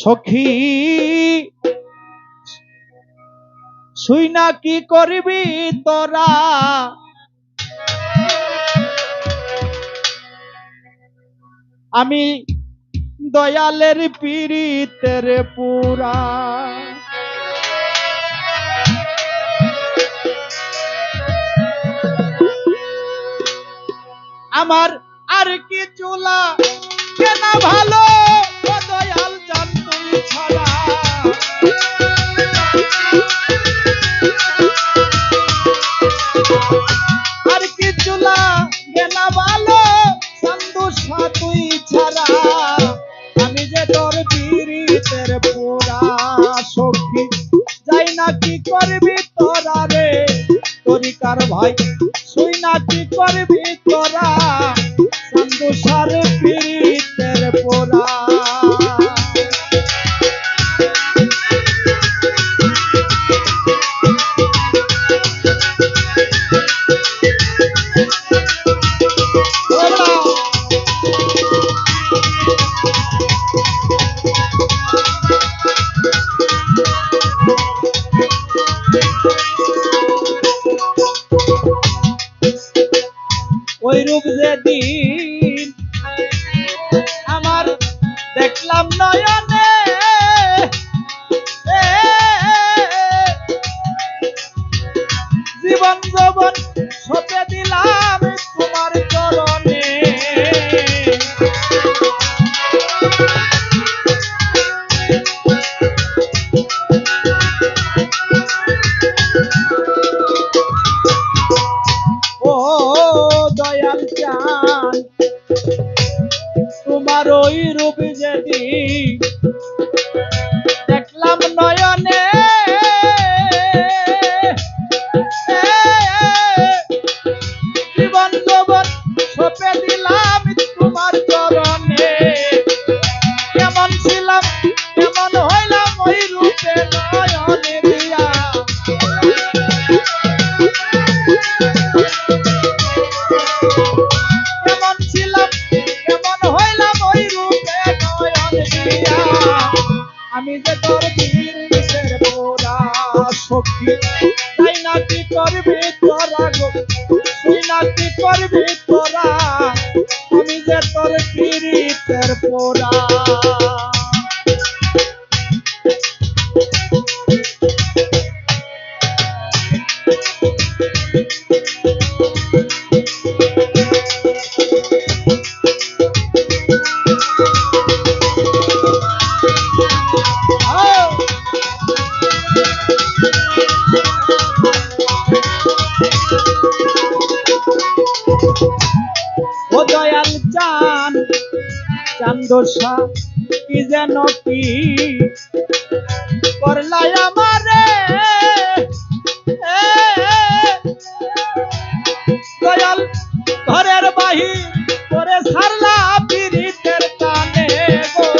সখী, শুই না কি করবি তোরা? আমি দয়ালের পীড়িতের পুরা। আমার আর কি চুলা কেনা ভালো? তোমার ওই রূপ যেদিন দেখলাম নয়নে সখী তাই নাকি করবি তোরা গো? তুই নাকি করবি তোরা? আমি যে তোর পীড়িতের পোড়া। চান্দোসা কি যেন কি করলাই আমারে দয়াল ঘরের বাহির করে সারলা পীড়িতের কানে গো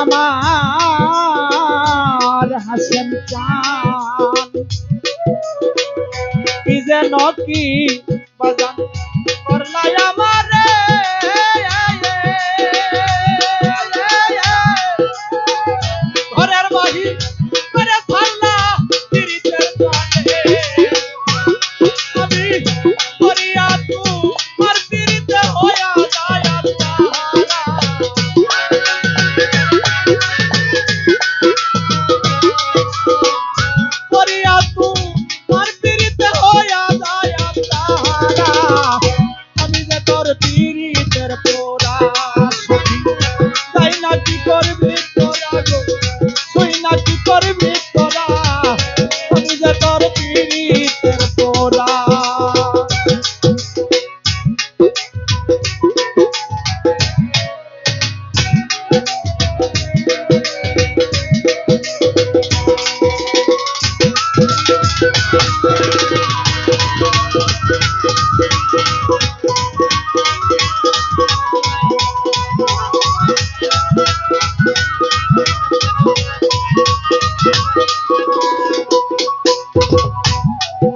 আমার হাসেন চান। কি কি বাজান পীড়িতের পোড়া। সখী তাই না কি করবি তোরা গো? তুই Thank you.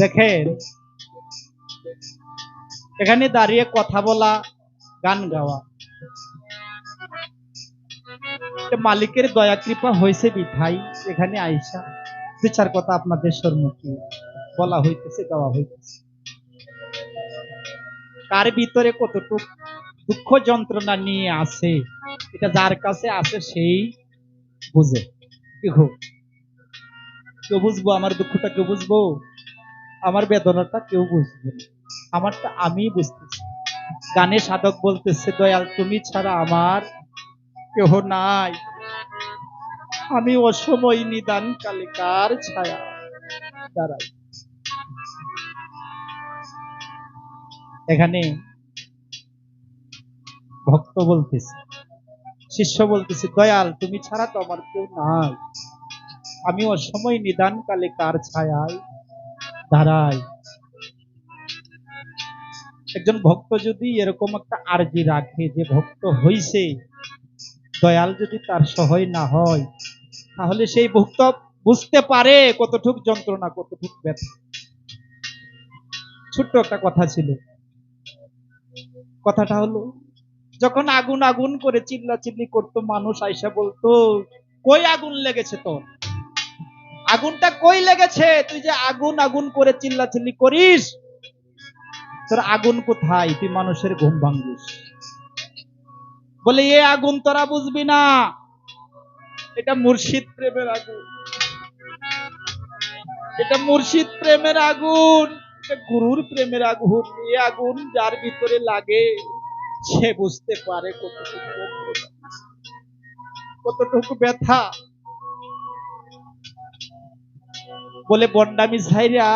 দেখেন, এখানে দাঁড়িয়ে কথা বলা, গান গাওয়া। মালিকের দয়া কৃপা হয়েছে বিঠাই এখানে আইসা। দু চার কথা আপনাদের সম্মুখে বলা হইতেছে গাওয়া হইতেছে। কার ভিতরে কতটুকু দুঃখ যন্ত্রণা নিয়ে আছে, এটা যার কাছে আছে সেই বুঝে। কি হোক কেউ বুঝব, আমার দুঃখটা কেউ বুঝব? আমার বেদনাটা কেউ বুঝবে আমারটা আমি বুঝতেছি। গানে সাধক বলতেছে, দয়াল, তুমি ছাড়া আমার কেহ নাই। আমি অসময় নিদান কালিকার ছায়া দাঁড়াই। এখানে ভক্ত বলতেছে, শিষ্য বলতেছে, দয়াল, তুমি ছাড়া তো আমার কেউ নাই। আমি অসময় নিদান কালে কার ছায়ায় দাঁড়াই একজন ভক্ত যদি এরকম একটা আরজি রাখে যে ভক্ত হইছে, দয়াল যদি তার সহায় না হয়, তাহলে সেই ভক্ত বুঝতে পারে কতটুক যন্ত্রণা, কতটুক ব্যথা। ছোট্ট একটা কথা ছিল। কথাটা হলো, যখন আগুন আগুন করে চিল্লা চিল্লি করতো, মানুষ আইসা বলতো, কই আগুন লেগেছে তোর? আগুনটা কই লেগেছে? তুই যে আগুন আগুন করে চিল্লা চিল্লি করিস, তোর আগুন কোথায়? তুই মানুষের ঘুম ভাঙ্গিস। বলে, এ আগুন তোরা বুঝবি না। এটা মুর্শিদ প্রেমের আগুন। এটা মুর্শিদ প্রেমের আগুন। গুরুর প্রেমের আগুন। এ আগুন যার ভিতরে লাগে, সে বুঝতে পারে কতটুকু কতটুকু ব্যথা। বলে, বন্ডামি ছাইরা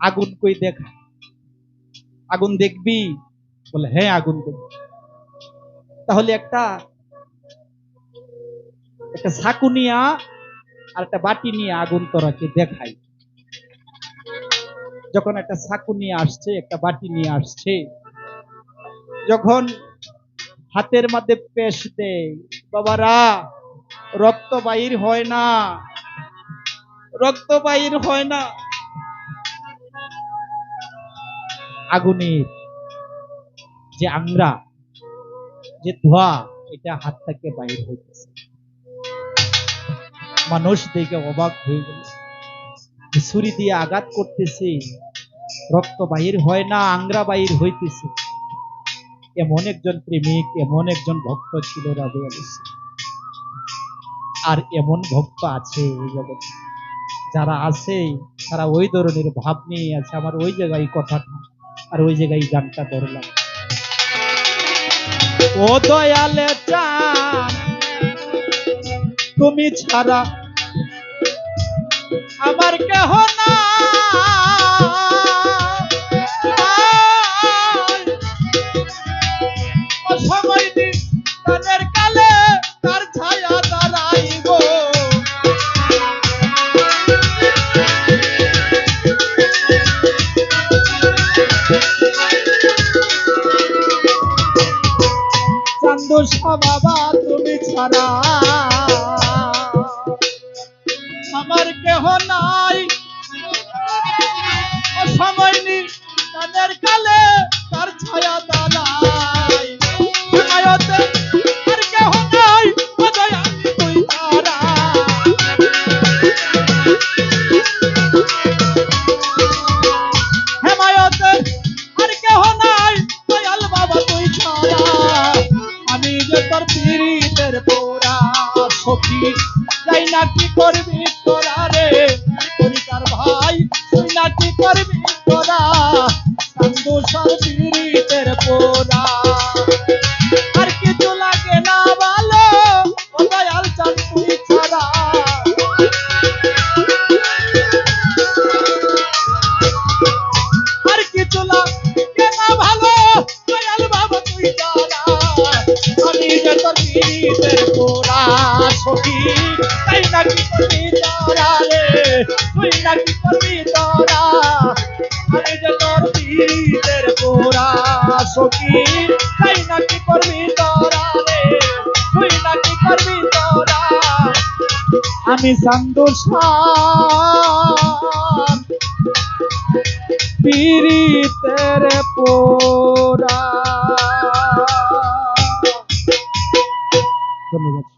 আগুন কই দেখা, আগুন দেখবি? বলে হ্যাঁ আগুন দেখবি তাহলে একটা একটা ছাকু নিয়া আর একটা বাটি নিয়ে আগুন তোরাকে দেখাই। যখন একটা ছাকু নিয়ে আসছে, একটা বাটি নিয়ে আসছে, যখন হাতের মধ্যে পেশ দেয়, বাবারা, রক্ত বাহির হয় না। রক্ত বাহির হয় না। আগুনের যে আংরা, যে ধোয়া, এটা হাত থেকে বাহির হইতেছে। মানুষ দেখে অবাক হয়ে গেল ছুরি দিয়ে আঘাত করতেছে, রক্ত বাহির হয় না, আংরা বাহির হইতেছে। এমন একজন প্রেমিক, এমন একজন ভক্ত ছিল রাধে। আর এমন ভক্ত আছে এই জগতে। যারা আছে, তারা ওই ধরনের ভাব নিয়ে আছে। আমার ওই জায়গায় কথাটা আর ওই জায়গায় গানটা ধরলাম। ও দয়ালে তুমি ছাড়া আমার কেহ না বাবা তুমি ছাড়া পোড়া সখী। সখী খাই না কি করবি তোরা রে? আমি সান্দু পিরি তেরে পোরা ধন্যবাদ।